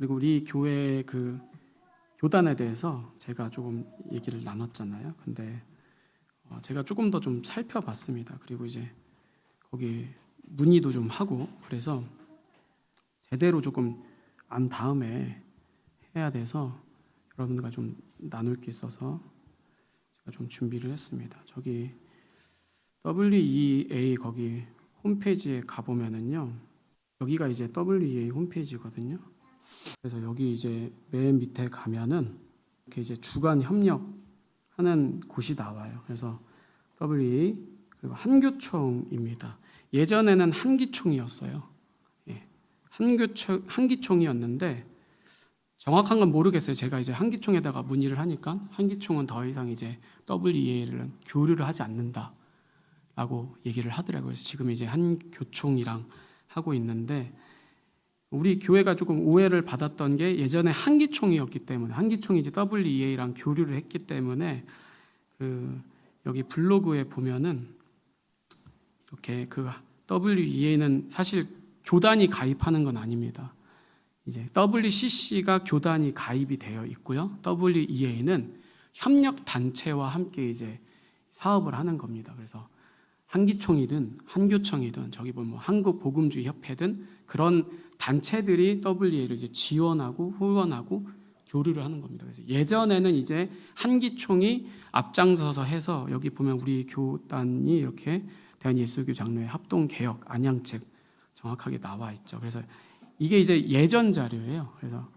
그리고 우리 교회 그 교단에 대해서 제가 조금 얘기를 나눴잖아요. 근데 어, 제가 조금 더 좀 살펴봤습니다. 그리고 이제 거기 문의도 좀 하고 그래서 제대로 조금 안 다음에 해야 돼서 여러분들과 좀 나눌 게 있어서 제가 좀 준비를 했습니다. 저기 WEA 거기 홈페이지에 가 보면은요. 여기가 이제 WEA 홈페이지거든요. 그래서 여기 이제 맨 밑에 가면은 이렇게 이제 주간 협력하는 곳이 나와요. 그래서 WEA 그리고 한교총입니다. 예전에는 한기총이었어요. 예. 한교총 한기총이었는데 정확한 건 모르겠어요. 제가 이제 한기총에다가 문의를 하니까 한기총은 더 이상 이제 WEA를 교류를 하지 않는다라고 얘기를 하더라고요. 그래서 지금 이제 한교총이랑 하고 있는데 우리 교회가 조금 오해를 받았던 게 예전에 한기총이었기 때문에 한기총이 이제 WEA랑 교류를 했기 때문에 그 여기 블로그에 보면은 이렇게 그 WEA는 사실 교단이 가입하는 건 아닙니다. 이제 WCC가 교단이 가입이 되어 있고요. WEA는 협력 단체와 함께 이제 사업을 하는 겁니다. 그래서 한기총이든 한교총이든 저기 보면 뭐 한국 복음주의 협회든 그런 단체들이 WEA를 이제 지원하고 후원하고 교류를 하는 겁니다. 그래서 예전에는 이제 한기총이 앞장서서 해서 여기 보면 우리 교단이 이렇게 대한예수교 장로회 합동 개혁 안양책 정확하게 나와 있죠. 그래서 이게 이제 예전 자료예요. 그래서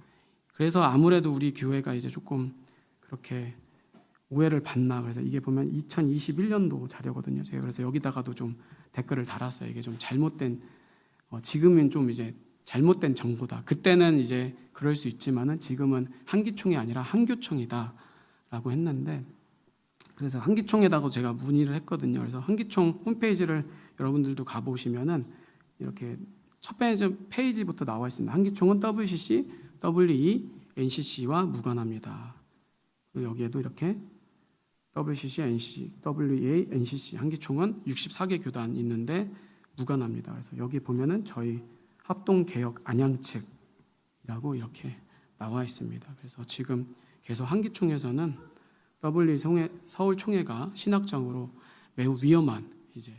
그래서 아무래도 우리 교회가 이제 조금 그렇게 오해를 받나 그래서 이게 보면 2021년도 자료거든요. 제가 그래서 여기다가도 좀 댓글을 달았어요. 이게 좀 잘못된 어, 지금은 좀 이제 잘못된 정보다. 그때는 이제 그럴 수 있지만은 지금은 한기총이 아니라 한교총이다라고 했는데 그래서 한기총에다가 제가 문의를 했거든요. 그래서 한기총 홈페이지를 여러분들도 가 보시면은 이렇게 첫 페이지, 페이지부터 나와 있습니다. 한기총은 WCC, WE, NCC와 무관합니다. 그리고 여기에도 이렇게 WCC, NCC, WA, NCC 한기총은 64개 교단 있는데 무관합니다. 그래서 여기 보면은 저희 합동 개혁 안양 측이라고 이렇게 나와 있습니다. 그래서 지금 계속 한기총에서는 W 성회, 서울 총회가 신학적으로 매우 위험한 이제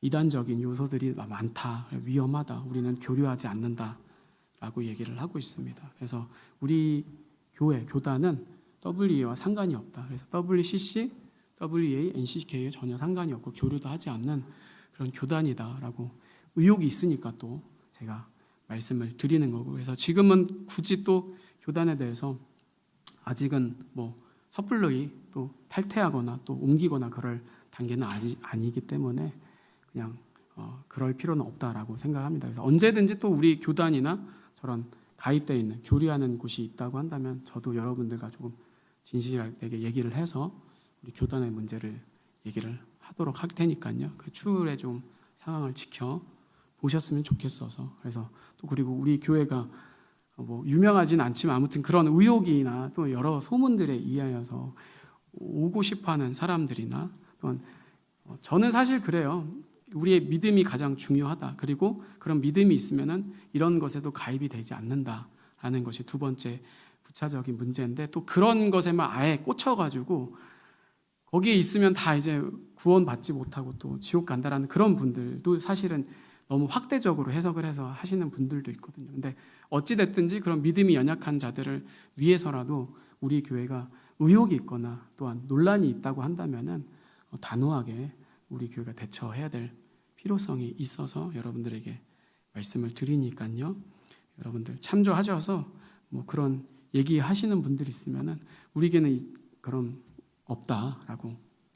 이단적인 요소들이 많다, 위험하다, 우리는 교류하지 않는다라고 얘기를 하고 있습니다. 그래서 우리 교회 교단은 WE와 상관이 없다. 그래서 WCC, WA, NCK에 전혀 상관이 없고 교류도 하지 않는 그런 교단이다라고 의혹이 있으니까 또 제가 말씀을 드리는 거고 그래서 지금은 굳이 또 교단에 대해서 아직은 뭐 섣불리 또 탈퇴하거나 또 옮기거나 그럴 단계는 아니, 아니기 때문에 그냥 어, 그럴 필요는 없다라고 생각합니다. 그래서 언제든지 또 우리 교단이나 저런 가입되어 있는 교류하는 곳이 있다고 한다면 저도 여러분들과 조금 진실하게 얘기를 해서 우리 교단의 문제를 얘기를 하도록 할 테니까요. 그 추후에 좀 상황을 지켜 보셨으면 좋겠어서 그래서 또 그리고 우리 교회가 뭐 유명하진 않지만 아무튼 그런 의혹이나 또 여러 소문들에 의하여서 오고 싶어하는 사람들이나 또한 어, 저는 사실 그래요. 우리의 믿음이 가장 중요하다. 그리고 그런 믿음이 있으면은 이런 것에도 가입이 되지 않는다라는 것이 두 번째 부차적인 문제인데 또 그런 것에만 아예 꽂혀가지고 거기에 있으면 다 이제 구원 받지 못하고 또 지옥 간다라는 그런 분들도 사실은 너무 확대적으로 해석을 해서 하시는 분들도 있거든요. 근데 어찌 됐든지 그런 믿음이 연약한 자들을 위해서라도 우리 교회가 의혹이 있거나 또한 논란이 있다고 한다면은 어, 단호하게 우리 교회가 대처해야 될 필요성이 있어서 여러분들에게 말씀을 드리니까요. 여러분들 참조하셔서 뭐 그런 얘기하시는 분들 있으면은 우리에게는 이- 그런 없다라고